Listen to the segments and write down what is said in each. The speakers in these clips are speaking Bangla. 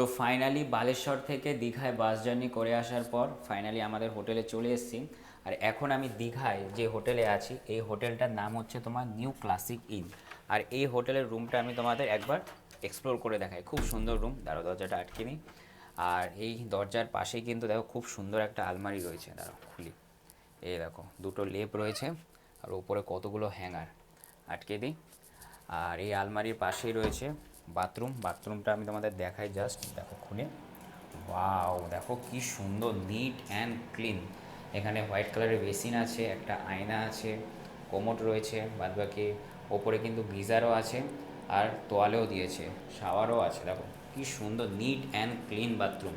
তো ফাইনালি বালেশ্বর থেকে দীঘায় বাস জার্নি করে আসার পর ফাইনালি আমাদের হোটেলে চলে এসেছি। আর এখন আমি দীঘায় যে হোটেলে আছি, এই হোটেলটার নাম হচ্ছে তোমার নিউ ক্লাসিক ইন আর এই হোটেলের রুমটা আমি তোমাদের একবার এক্সপ্লোর করে দেখাই। খুব সুন্দর রুম দাঁড়ো দরজাটা আটকে নিই। আর এই দরজার পাশেই কিন্তু দেখো খুব সুন্দর একটা আলমারি রয়েছে। দাঁড়ো খুলি। এই দেখো, দুটো লেপ রয়েছে আর উপরে কতগুলো হ্যাঙ্গার আটকে দিই। আর এই আলমারির পাশেই রয়েছে বাথরুম, বাথরুমটা আমি তোমাদের দেখাই জাস্ট দেখো খুলে। ওয়াও দেখো কি সুন্দর নিট অ্যান্ড ক্লিন এখানে হোয়াইট কালারের বেসিন আছে, একটা আয়না আছে কোমোট রয়েছে, বাদবাকি ওপরে কিন্তু গিজারও আছে, আর তোয়ালেও দিয়েছে শাওয়ারও আছে, দেখো কি সুন্দর নিট অ্যান্ড ক্লিন বাথরুম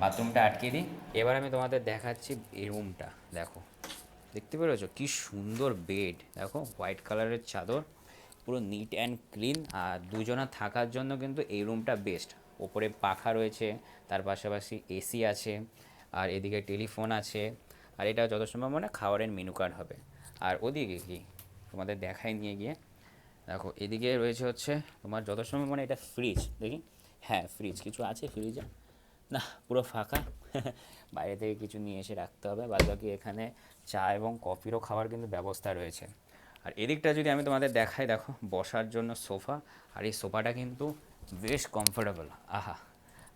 বাথরুমটা আটকে দিই। এবার আমি তোমাদের দেখাচ্ছি এই রুমটা দেখো। দেখতে পেরেছ? কি সুন্দর বেড দেখো হোয়াইট কালারের চাদর। পুরো নিট অ্যান্ড ক্লিন আর দুজনা থাকার জন্য কিন্তু এই রুমটা বেস্ট ওপরে পাখা রয়েছে, তার পাশাপাশি এসি আছে, আর এদিকে টেলিফোন আছে, আর এটা যত সম্ভব মানে খাবারের মেনু কার্ড হবে। আর ওদিকে কি? তোমাদের দেখাই নিয়ে গিয়ে। দেখো, এদিকে রয়েছে হচ্ছে তোমার যত সম্ভব মানে এটা ফ্রিজ দেখি। হ্যাঁ ফ্রিজ কিছু আছে ফ্রিজে না, পুরো ফাঁকা। বাইরে থেকে কিছু নিয়ে এসে রাখতে হবে। বাদ বাকি এখানে চা এবং কফিরও খাওয়ার কিন্তু ব্যবস্থা রয়েছে। আর এদিকটা যদি আমি তোমাদের দেখাই, দেখো, বসার জন্য সোফা, আর এই সোফাটা কিন্তু বেশ কমফোর্টেবল আহা।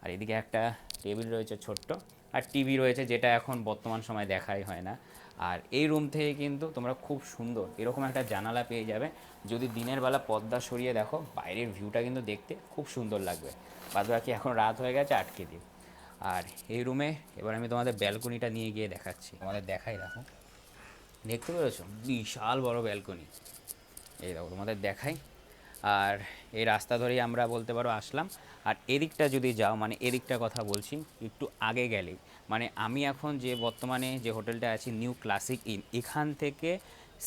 আর এদিকে একটা টেবিল রয়েছে ছোট্ট, আর টিভি রয়েছে যেটা এখন বর্তমান সময় দেখাই হয় না। আর এই রুম থেকে কিন্তু তোমরা খুব সুন্দর, এরকম একটা জানালা পেয়ে যাবে। যদি দিনের বেলা পর্দা সরিয়ে দেখো, বাইরের ভিউটা কিন্তু দেখতে খুব সুন্দর লাগবে। বাদ বাকি এখন রাত হয়ে গেছে, আটকে দিই আর এই রুমে এবার আমি তোমাদের ব্যালকনিটা নিয়ে গিয়ে দেখাচ্ছি। তোমাদের দেখাই, দেখো। দেখতে পেরেছ? বিশাল বড় ব্যালকনি এই দেখো, তোমাদের দেখাই। আর এই রাস্তা ধরেই আমরা বলতে পারো আসলাম। আর এদিকটা যদি যাও মানে এদিকটা কথা বলছি, একটু আগে গেলেই মানে আমি এখন যে বর্তমানে যে হোটেলটা আছি নিউ ক্লাসিক ইন এখান থেকে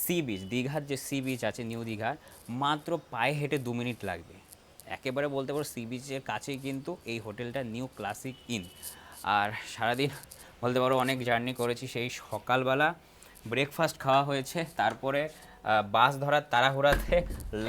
সি বিচ দীঘার যে সি বিচ আছে নিউ দীঘার, মাত্র পায়ে হেঁটে দু মিনিট লাগবে। একেবারে বলতে পারো সি বিচের কাছেই কিন্তু এই হোটেলটা নিউ ক্লাসিক ইন আর সারাদিন বলতে পারো অনেক জার্নি করেছি, সেই সকালবেলা ব্রেকফাস্ট খাওয়া হয়েছে, তারপরে বাস ধরার তাড়াহুড়াতে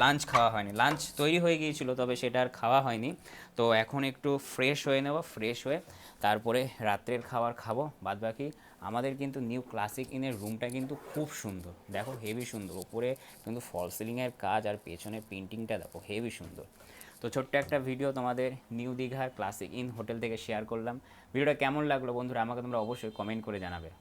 লাঞ্চ খাওয়া হয়নি। লাঞ্চ তৈরি হয়ে গিয়েছিল, তবে সেটা আর খাওয়া হয়নি। তো এখন একটু ফ্রেশ হয়ে নেব ফ্রেশ হয়ে তারপরে রাত্রের খাবার খাব। বাদবাকি আমাদের কিন্তু নিউ ক্লাসিক ইনের রুমটা কিন্তু খুব সুন্দর। দেখো হেভি সুন্দর। ওপরে কিন্তু ফল সিলিংয়ের কাজ আর পেছনে পেন্টিংটা দেখো হেভি সুন্দর। তো ছোট্ট একটা ভিডিও তোমাদের নিউ দীঘার ক্লাসিক ইন হোটেল থেকে শেয়ার করলাম। ভিডিওটা কেমন লাগল বন্ধুরা, আমাকে তোমরা অবশ্যই কমেন্ট করে জানাবে।